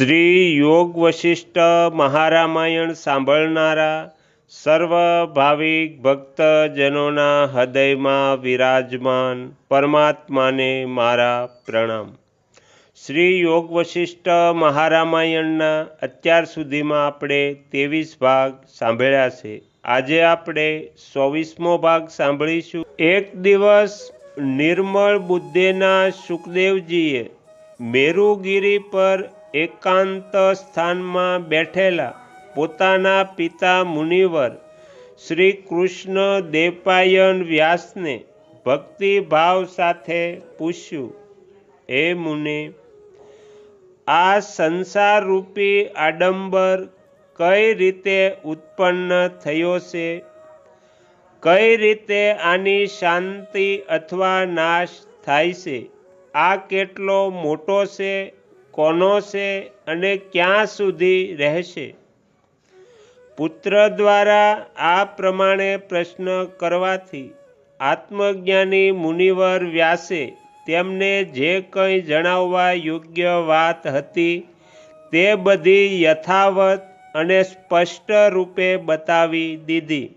શ્રી યોગ વશિષ્ઠ મહારામાયણ સાંભળનારા સર્વ ભાવિક ભક્તજનોના હૃદયમાં વિરાજમાન પરમાત્માને મારા પ્રણામ. શ્રી યોગ વશિષ્ઠ મહારામાયણના અત્યાર સુધીમાં આપણે ત્રેવીસ ભાગ સાંભળ્યા છે. આજે આપણે ચોવીસમો ભાગ સાંભળીશું. એક દિવસ નિર્મળ બુદ્ધેના સુખદેવજીએ મેરુગીરી પર એકાંત સ્થાનમાં બેઠેલા પોતાના પિતા મુનિવર શ્રી કૃષ્ણ દેપાયન વ્યાસને ભક્તિભાવ સાથે પૂછ્યું, હે મુનિ, આ સંસારરૂપી આડંબર કઈ રીતે ઉત્પન્ન થયો છે? કઈ રીતે આની શાંતિ અથવા નાશ થાય છે? આ કેટલો મોટો છે? કોનો છે અને ક્યાં સુધી રહેશે? પુત્ર દ્વારા આ પ્રમાણે પ્રશ્ન કરવાથી આત્મજ્ઞાની મુનિવર વ્યાસે તેમને જે કંઈ જણાવવા યોગ્ય વાત હતી તે બધી યથાવત અને સ્પષ્ટ રૂપે બતાવી દીધી.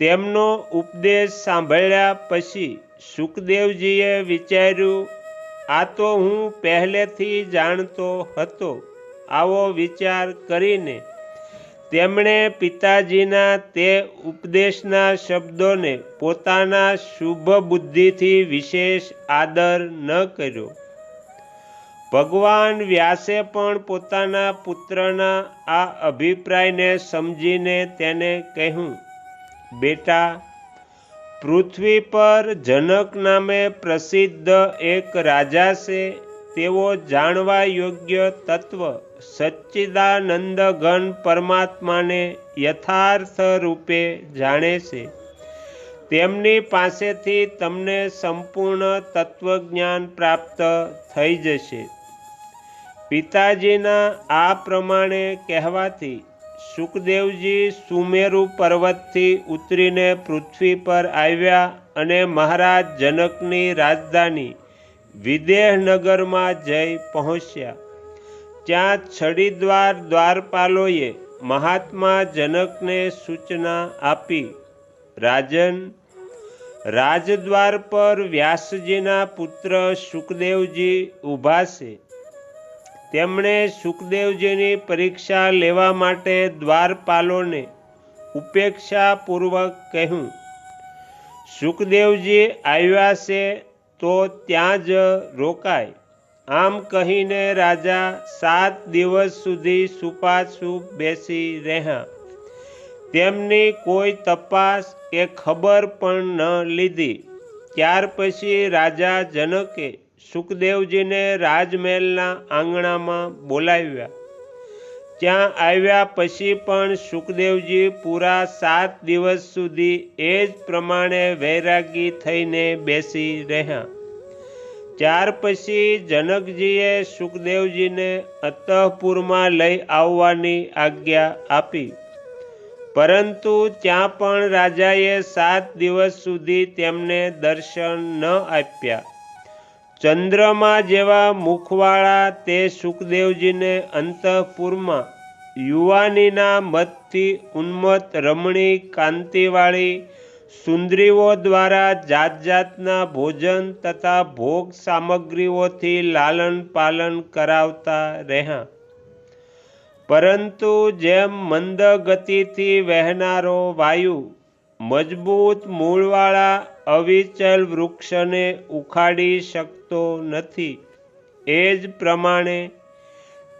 તેમનો ઉપદેશ સાંભળ્યા પછી સુખદેવજીએ વિચાર્યું આ તો હું પહેલેથી જાણતો હતો. આવો વિચાર કરીને તેમણે પિતાજીના તે ઉપદેશના શબ્દોને પોતાના શુભ બુદ્ધિથી વિશેષ આદર ન કર્યો. ભગવાન વ્યાસે પણ પોતાના પુત્રના આ અભિપ્રાયને સમજીને તેને કહ્યું, બેટા પૃથ્વી પર જનક નામે પ્રસિદ્ધ એક રાજા છે. તેઓ જાણવા યોગ્ય તત્વ સચ્ચિદાનંદ ઘન પરમાત્માને યથાર્થ રૂપે જાણે છે. તેમની પાસેથી તમને સંપૂર્ણ તત્વજ્ઞાન પ્રાપ્ત થઈ જશે. પિતાજીના આ પ્રમાણે કહેવાથી સુખદેવજી સુમેરુ પર્વતથી ઉતરીને પૃથ્વી પર આવ્યા અને મહારાજ જનકની રાજધાની વિદેહનગરમાં જઈ પહોંચ્યા. ત્યાં છડીદ્વાર દ્વારપાલોએ મહાત્મા જનકને સૂચના આપી, રાજન, રાજદ્વાર પર વ્યાસજીના પુત્ર સુખદેવજી ઊભા છે. તેમણે સુખદેવજીની પરીક્ષા લેવા માટે દ્વારપાલોને ઉપેક્ષાપૂર્વક કહ્યું, સુખદેવજી આવ્યા છે તો ત્યાં જ રોકાય. આમ કહીને રાજા સાત દિવસ સુધી સુપાછુપ બેસી રહ્યા. તેમની કોઈ તપાસ કે ખબર પણ ન લીધી. ત્યાર પછી રાજા જનકે સુખદેવજીને રાજમહેલના આંગણામાં બોલાવ્યા. ત્યાં આવ્યા પછી પણ સુખદેવજી પૂરા સાત દિવસ સુધી એ જ પ્રમાણે વૈરાગી થઈને બેસી રહ્યા. ત્યાર પછી જનકજીએ સુખદેવજીને અતઃપુરમાં લઈ આવવાની આજ્ઞા આપી. પરંતુ ત્યાં પણ રાજાએ સાત દિવસ સુધી તેમને દર્શન ન આપ્યા. ચંદ્રમા જેવા મુખવાળા તે સુખદેવજીને અંતઃપુરમાં યુવાનીના મતથી ઉન્મત્ત રમણી કાંતિવાળી સુંદરીઓ દ્વારા જાત જાતના ભોજન તથા ભોગ સામગ્રીઓથી લાલન પાલન કરાવતા રહ્યા. પરંતુ જેમ મંદ ગતિથી વહેનારો વાયુ મજબૂત મૂળવાળા અવિચલ વૃક્ષને ઉખાડી શકતો નથી. એ જ પ્રમાણે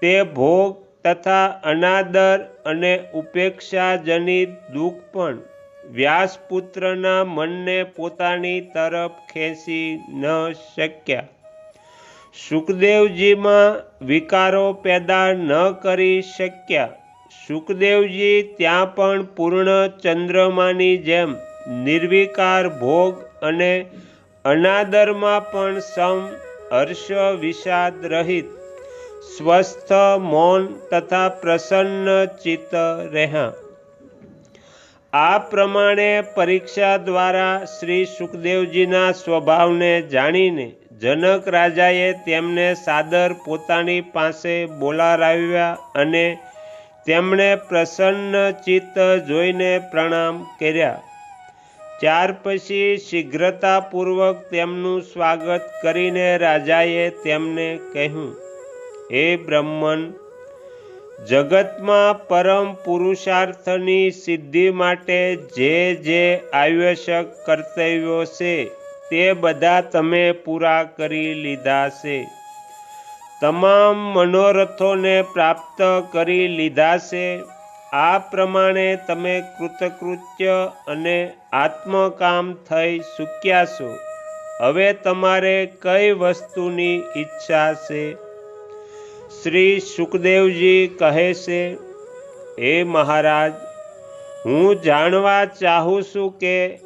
તે ભોગ તથા અનાદર અને ઉપેક્ષાજનિત દુઃખ પણ વ્યાસપુત્રના મનને પોતાની તરફ ખેંચી ન શક્યા. સુખદેવજીમાં વિકારો પેદા ન કરી શક્યા. સુખદેવજી ત્યાં પણ પૂર્ણ ચંદ્રમાની જેમ નિર્વિકાર ભોગ અને અનાદરમાં પણ સમ હર્ષ વિષાદ રહિત. સ્વસ્થ, મૌન તથા પ્રસન્ન ચિત્ત રહ્યા આ પ્રમાણે પરીક્ષા દ્વારા શ્રી સુખદેવજીના સ્વભાવને જાણીને જનક રાજાએ તેમને સાદર પોતાની પાસે બોલાવ્યા અને તેમણે પ્રસન્ન ચિત્ત જોઈને પ્રણામ કર્યા. ત્યાર પછી શીઘ્રતાપૂર્વક તેમનું સ્વાગત કરીને રાજાએ તેમને કહ્યું, હે બ્રહ્મન, જગતમાં પરમ પુરુષાર્થની સિદ્ધિ માટે જે જે આવશ્યક કર્તવ્યો છે, તે બધા તમે પૂરા કરી લીધા છે. તમામ મનોરથોને પ્રાપ્ત કરી લીધા છે. આ પ્રમાણે તમે કૃતકૃત્ય અને આત્મકામ થઈ ચૂક્યા છો. હવે તમારે કઈ વસ્તુની ઈચ્છા છે? શ્રી સુખદેવજી કહે છે, હે મહારાજ, હું જાણવા ચાહું છું કે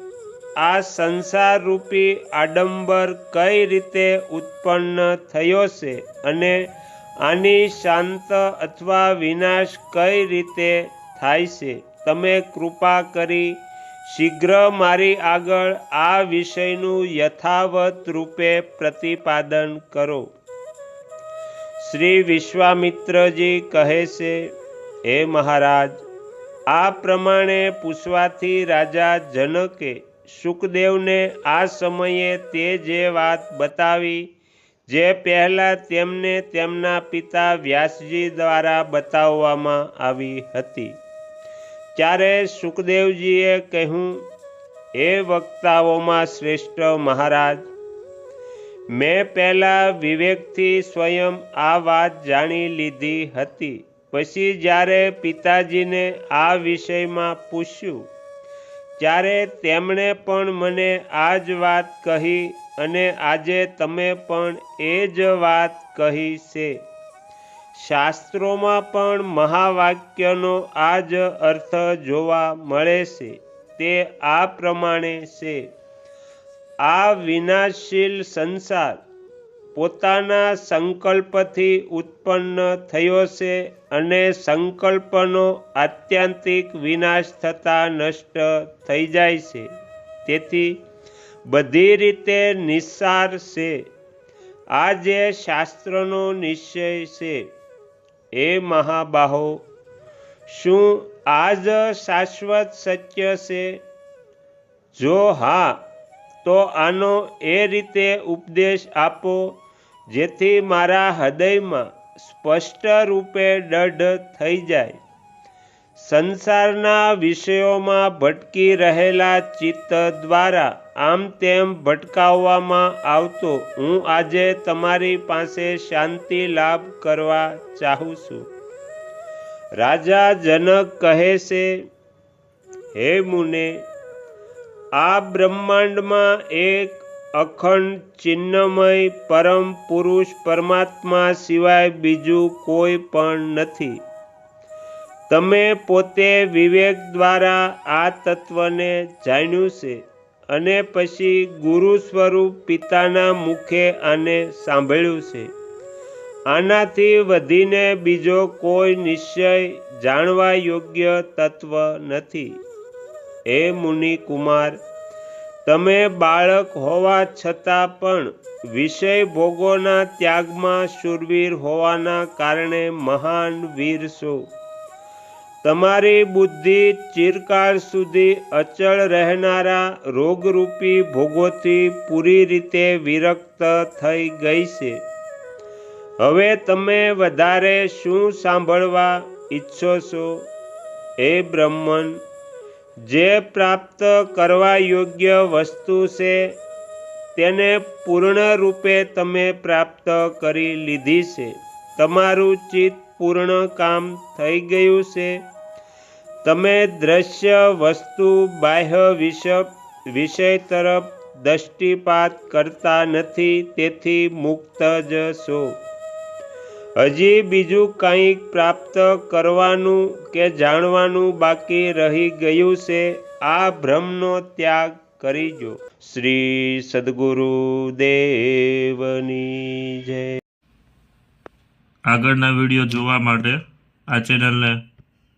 આ સંસાર રૂપી આડંબર કઈ રીતે ઉત્પન્ન થયો છે અને આની શાંત અથવા વિનાશ કઈ રીતે થાય છે? તમે કૃપા કરી શીઘ્ર મારી આગળ આ વિષયનું યથાવત રૂપે પ્રતિપાદન કરો. શ્રી વિશ્વામિત્રજી કહે છે, હે મહારાજ, આ પ્રમાણે પૂછવાથી રાજા જનકે સુખદેવને આ સમયે તે જે વાત બતાવી જે પહેલાં તેમને તેમના પિતા વ્યાસજી દ્વારા બતાવવામાં આવી હતી. ત્યારે સુખદેવજીએ કહ્યું એ વક્તાઓમાં શ્રેષ્ઠ મહારાજ, મેં પહેલાં વિવેકથી સ્વયં આ વાત જાણી લીધી હતી. પછી જ્યારે પિતાજીને આ વિષયમાં પૂછ્યું, ત્યારે તેમણે પણ મને આ જ વાત કહી અને આજે તમે પણ એ જ વાત કહી છે. શાસ્ત્રોમાં પણ મહાવાક્યનો આ જ અર્થ જોવા મળે છે. તે આ પ્રમાણે છે. આ વિનાશશીલ સંસાર પોતાના સંકલ્પથી ઉત્પન્ન થયો છે અને સંકલ્પનો આત્યંતિક વિનાશ થતાં નષ્ટ થઈ જાય છે. તેથી બધી રીતે નિસાર છે. આ જે શાસ્ત્રનો નિશ્ચય છે. એ મહાબાહો, શું આ જ શાશ્વત સત્ય છે? જો હા, તો આનો એ રીતે ઉપદેશ આપો, જેથી મારા હૃદયમાં સ્પષ્ટ રૂપે દઢ થઈ જાય. સંસારના વિષયોમાં ભટકી રહેલા ચિત્ત દ્વારા આમ તેમ ભટકાવવામાં આવતો હું આજે તમારી પાસે શાંતિ લાભ કરવા ચાહું છું. રાજા જનક કહે છે, હે મુને, આ બ્રહ્માંડમાં એક અખંડ ચિન્નમય પરમ પુરુષ પરમાત્મા સિવાય બીજું કોઈ પણ નથી. તમે પોતે વિવેક દ્વારા આ તત્વને જાણ્યું છે અને પછી ગુરુ સ્વરૂપ પિતાના મુખે આને સાંભળ્યું છે. આનાથી વધીને બીજો કોઈ નિશ્ચય જાણવા યોગ્ય તત્વ નથી. હે મુનિ કુમાર તમે બાળક હોવા છતાં પણ વિષય ભોગોના ત્યાગમાં શૂરવીર હોવાના કારણે મહાન વીર છો. તમારી બુદ્ધિ ચિરકાળ સુધી અચળ રહેનારા રોગરૂપી ભોગોથી પૂરી રીતે વિરક્ત થઈ ગઈ છે. હવે તમે વધારે શું સાંભળવા ઈચ્છો છો? એ બ્રહ્મન, જે પ્રાપ્ત કરવા યોગ્ય વસ્તુ છે, તેને પૂર્ણ રૂપે તમે પ્રાપ્ત કરી લીધી છે. તમારું ચિત્ત પૂર્ણ કામ થઈ ગયું છે. તમે દ્રશ્ય વસ્તુ બાહ્ય વિષય તરફ દૃષ્ટિપાત કરતા નથી, તેથી મુક્ત જ છો. હજી બીજું કંઈક પ્રાપ્ત કરવાનું કે જાણવાનું બાકી રહી ગયું છે, આ ભ્રમનો ત્યાગ કરીજો. શ્રી સદગુરુ દેવની જય. આગળના વીડિયો જોવા માટે આ ચેનલને